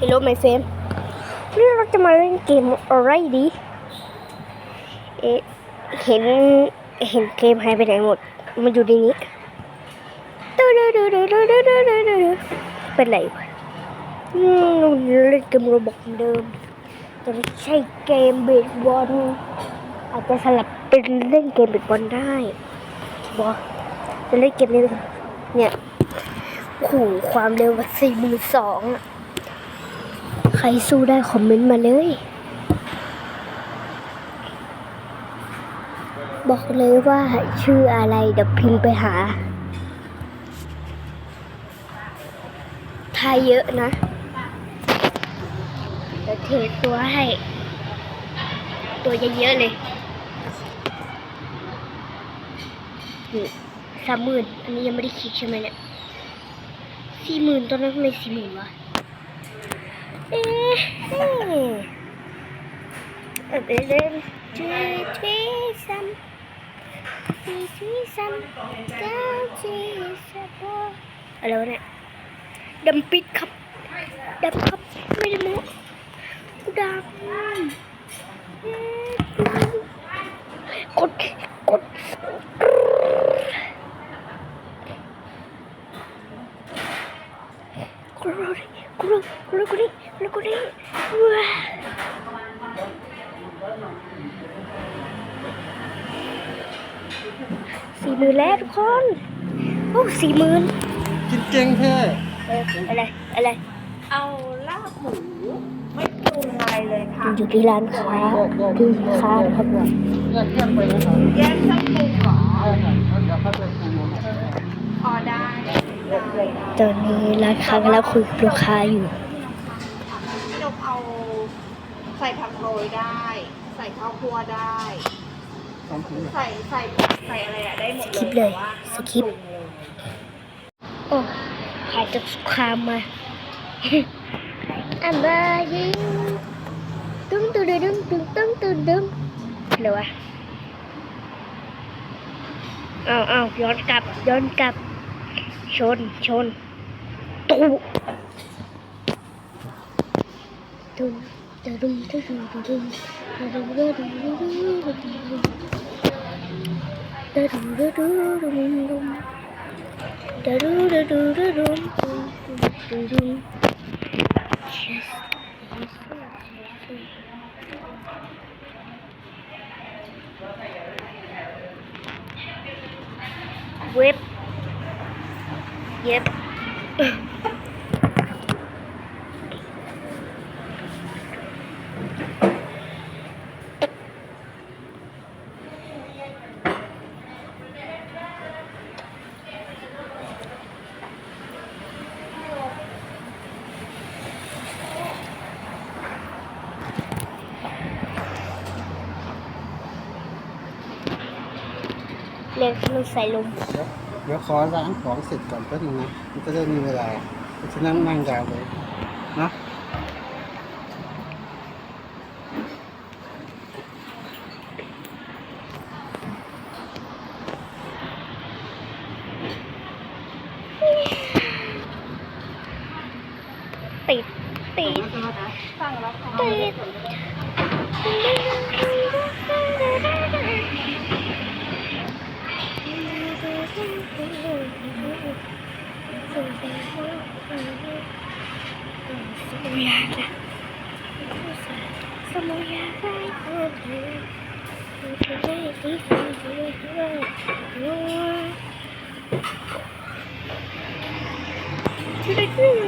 ฮัลโหลไมเฟมวันนี้เราจะมาเล่นเกมอะไรดี เอเห็นเห็นเกมหายไปไหนหมด มันอยู่ในนี้ดูดูดูดูดูดูดูดูเป็นไรอืมเล่นเกมโรบอทเดิม จะไม่ใช่เกมเบดบอลอาจจะสลับเป็นเล่นเกมเบดบอลได้บอจะเล่นเกมนี้เนี่ยขู่ความเร็วแบบสี่หมื่นสองอะ ใครสู้ได้คอมเมนต์มาเลย บอกเลยว่าชื่ออะไรเดี๋ยวพิมพ์ไปหา ถ้ยเยอะนะเดี๋ยวเทตัวให้ ตัวเยอะๆเลยสามหมื่นอันนี้ยังไม่ได้คลิกใช่ไหมเนี่ยสี่หมื่นตอนนั้นทำไมสี่หมื่นวะ เอ๊ะเดินทีทีซัมทีทีซัมเก้าทีซัมอะไรวะเนี่ยดำปิดครับดัำครับไม่ได้โม้กูดำกดกด มื่นแล้วทุกคนโอ้สี่หมื่นกินเก่งแค่อะไรอะไรเอาลาบหมูไม่ปรุงอะไรเลยค่ะอยู่ที่ร้านค้าที่ค้าครับผมแยกแยกไปนะครัแกเช่องปรุงหรอพอได้ตอนนี้ร้านค้ากำลังคุยกับลูกค้าอยู่นกเอาใส่ผักโรยได้ ใส่ข้าวคั่วได้ ใส่ใส่ใส่อะไรอะได้หมดคริปเลยสคริปโอ้หายจากสงครามมาอันบายิงตึ้งตึ้งตึ้งตึ้งตึ้งตึ้งตึ้งเดี๋ยววะเอาเอาย้อนกลับย้อนกลับ ชนชนตู้ตึ้งตึ้งตึ้งตึ้งตึ้งตึ้งตึ้งตึ้งตึ้ง Whip. Yep. เว็บเย็บเรียกมันใส่ลมเดี๋ยวเดี๋ยวขอล้างของเสร็จก่อนแป๊บนึงนะมันจะได้มีเวลาฉะนั้นนั่งยาวเลยนะติดติดสั่งแล้วค่ะติด yerde. Some yerde. Sürekli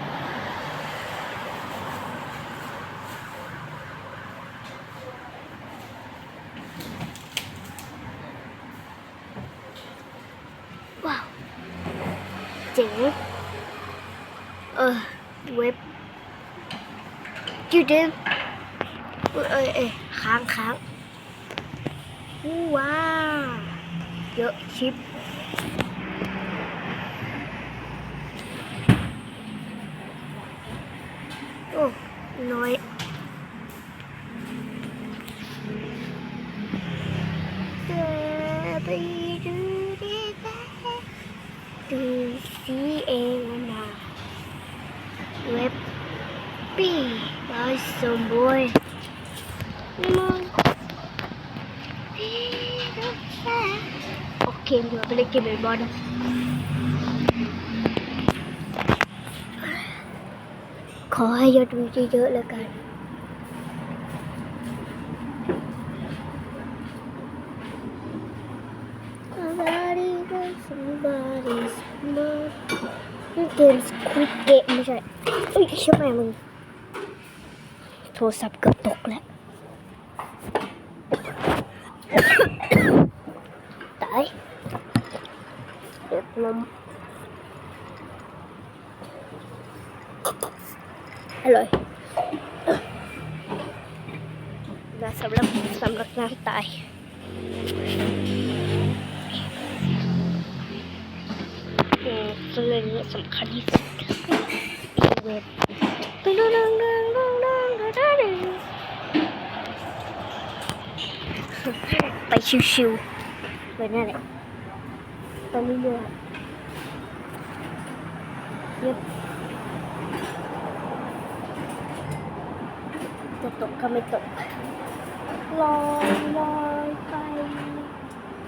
๋งเออเว็บจุดเด่นเออเออค้างค้างว้าวเยอะชิปโอ้น้อยเจอไปดูดีได้ดู é uma web. Ai, são boas. Ok, meu, abri aqui, meu, bora. Khó hay do chúng chơi chơi là cả Somebody, somebody, somebody เกมสควิดเกมไม่ใช่เอ้ยเชื่อไหมมึง โทรศัพท์เกือบตกแล้วตายเดือดลมอร่อยน่าสำหรับสำหรับน้ำตาย สำเร็จสำคัญที่สุดอีเวนต์ดึงดึงดึงดึงดึงดึไปชิวๆไปนั่นแหลนี้เรือยๆเย็บตกก็ไม่ตกลอยลอยไป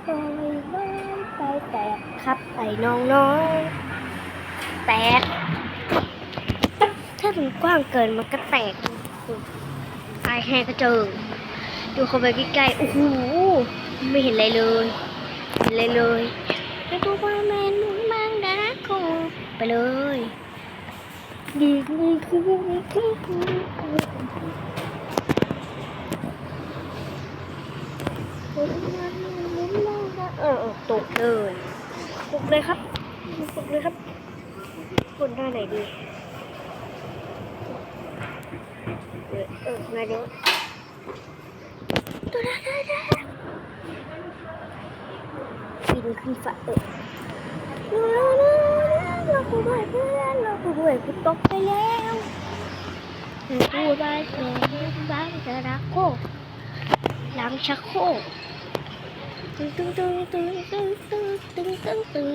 ลอยลอยไปแต่ครับไปน้องน้อย แตก ถ้ามันกว้างเกินมันก็แตกไอแฮกระเจิงดูเข้าไปใกล้ๆ โอ้โห ไม่เห็นอะไรเลยเห็นอะไรเลยแล้วก็ว่าแมนมึงบางดาโกไปเลยดีดีคือดีคือเออเออตกเลย ตกเลยครับ ตกเลยครับ คนหน้าไหนดีเออเออมาดูตัวนั้นบินขึ้นฟ้าเออเรากูด้วยเพื่อนเรากูด้วยกูตกไปแล้วกูบ้านเธอบ้านเธอรักโคหลังชักโครกตึงตึงตึงตึงตึงตึงตึงตึงตึง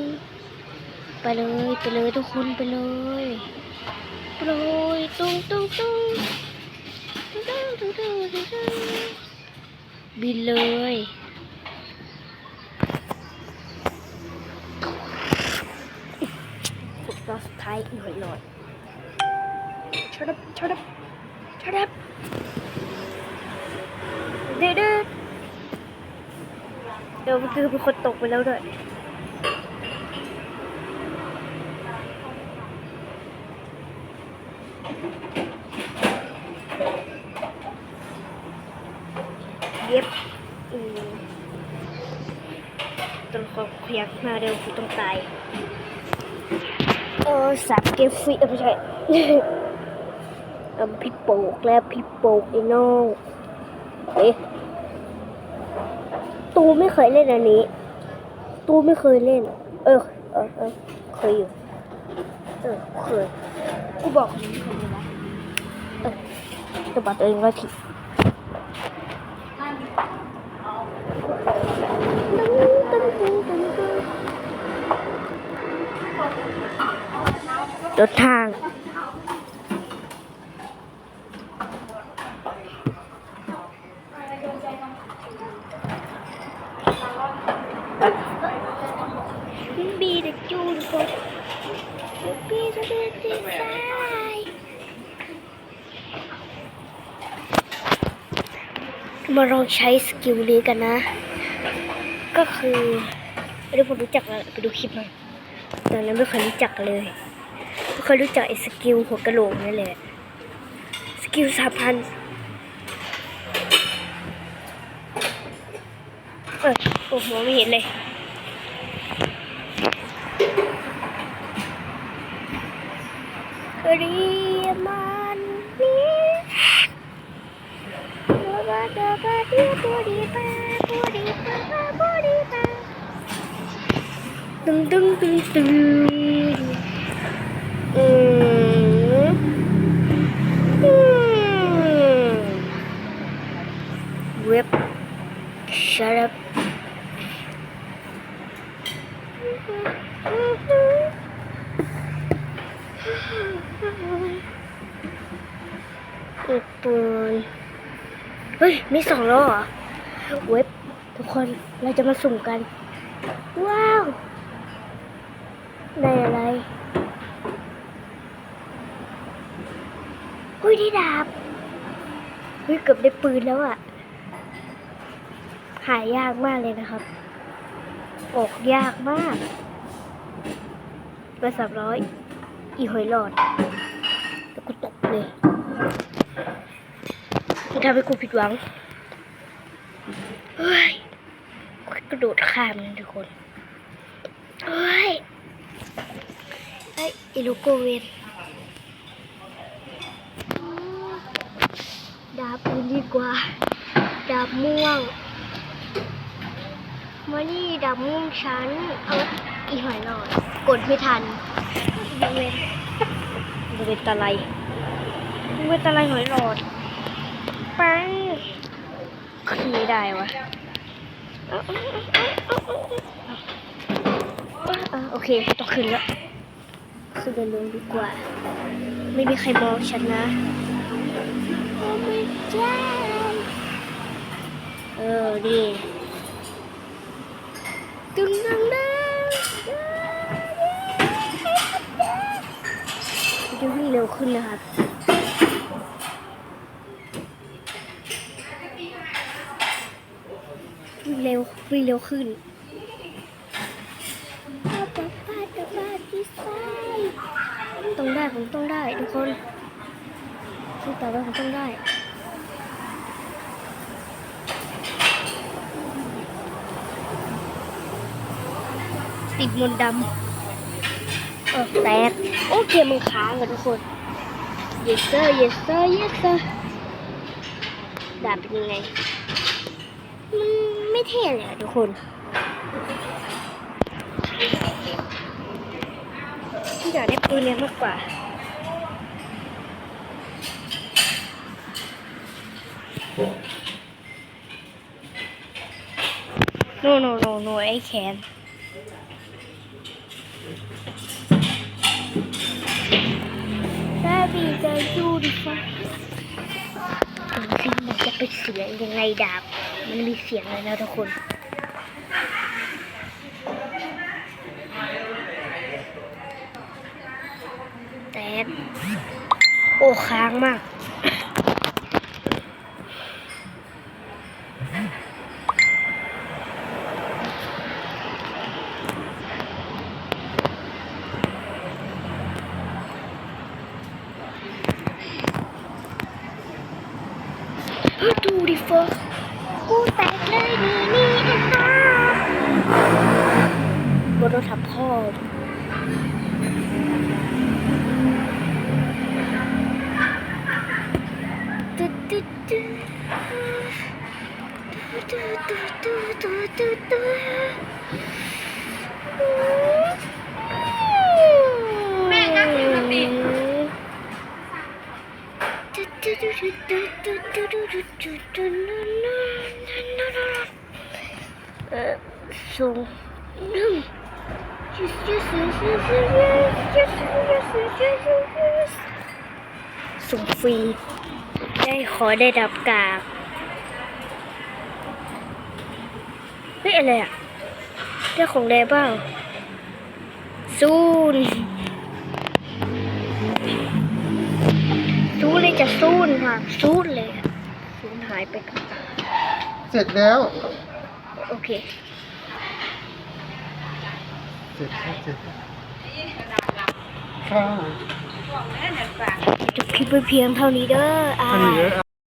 ไปเลยไปเลยทุกคนไปเลยไปเลยตึงตึงตึงบินเลยฝึกรอบสุดท้ายหน่อยหน่อยชดับชดับชดับเดือดเดี๋ยวมันคือเป็นคนตกไปแล้วด้วยเย็บอืม ตัวละครพยักหน้าเร็วกูต้องตายเออสับเกมฟรีเออไม่ใช่เออพี่โปกแล้วพี่โปกไอ้น้องเอ๊ะตูไม่เคยเล่นอันนี้ ตูไม่เคยเล่น เออเออเออเคยอยู่เออเคยกูบอกมึงเคยไหมเออจะบอกตัวเองว่าที รถทาง บีเด็กจูนกดบีจะเดินที่ซ้มาลองใช้สกิลนี้กันนะ ก็คือไม่ได้ผมรู้จักแล้วไปดูคลิปหน่อยตอนนั้นไม่เคยรู้จักเลย ไม่เคยรู้จักไอ้สกิลหัวกระโหลกนี่แหละ สกิลสาพันเออโอ้โหไม่เห็นเลยเรียมันนี่บัวบาดาบาดีบัวดีบาบัวดีบาบัวดีบาตึงตึงตึงตึง อืมอืมเว็บ shut up อีกปืนเฮ้ย มีสองล้อเหรอ เว็บ ทุกคน เราจะมาสุ่มกัน ว้าว ได้อะไรเฮ้ย ได้ดาบเฮ้ยเกือบได้ปืนแล้วอะหายากมากเลยนะครับ ออกยากมากไปสามร้อยอีหอยหลอดแล้วกูตกเลยจะทำให้กูผิดหวัง เฮ้ยกูกระโดดข้ามเลยทุกคน เฮ้ย ไอ้ยอีลูโกเวนาบอื่นดีกว่า ดาบม่วงมานี่ดาบม่วงฉัน เอาอีหอยหลอดกดไม่ทันอีเวนมันเป็นตะไลมันเป็นตะไลหอยหลอดไปขี่ได้วะโอเคต้องขึ้นแล้วขึ้นเดินลงดีกว่า ไม่มีใครมองฉันนะ ใช่เออดีตึงตึงตึงจะวิ่งเร็วขึ้นนะครับวิ่งเร็ววิ่งเร็วขึ้นต้องได้ผมต้องได้ทุกคนที่ต่อไปผมต้องได้ ติดมนต์ดำเออแตกโอเคมึงค้างกันทุกคน yes sir yes sir yes sir ดาบเป็นยังไง มันไม่เท่เลยอะทุกคนที่อยากได้ปืนเนี้ยมากกว่า no no no no I can ได้บีจะยูดิฟ้าดูสิมันจะเป็นเสียงยังไงดาบ มันมีเสียงเลยนะทุกคนแตกโอ้ค้างมาก แม่นั่งอยู่กับติเออสูงหนึ่ง yes yes yes yes yes yes yes yes สูงฟรี ได้ขอได้ดับกาก เฮ้ยอะไรอะได้ของแดบ้างซูนซูนเลยจะซูนค่ะซูนเลยอะซูนหายไปกับตาเสร็จแล้ว โอเค เสร็จแล้วเสร็จค่ะบอกแม่เนี่ยฝากจบคลิปไปเพียงเท่านี้เด้ออ่า อันนี้เยอะ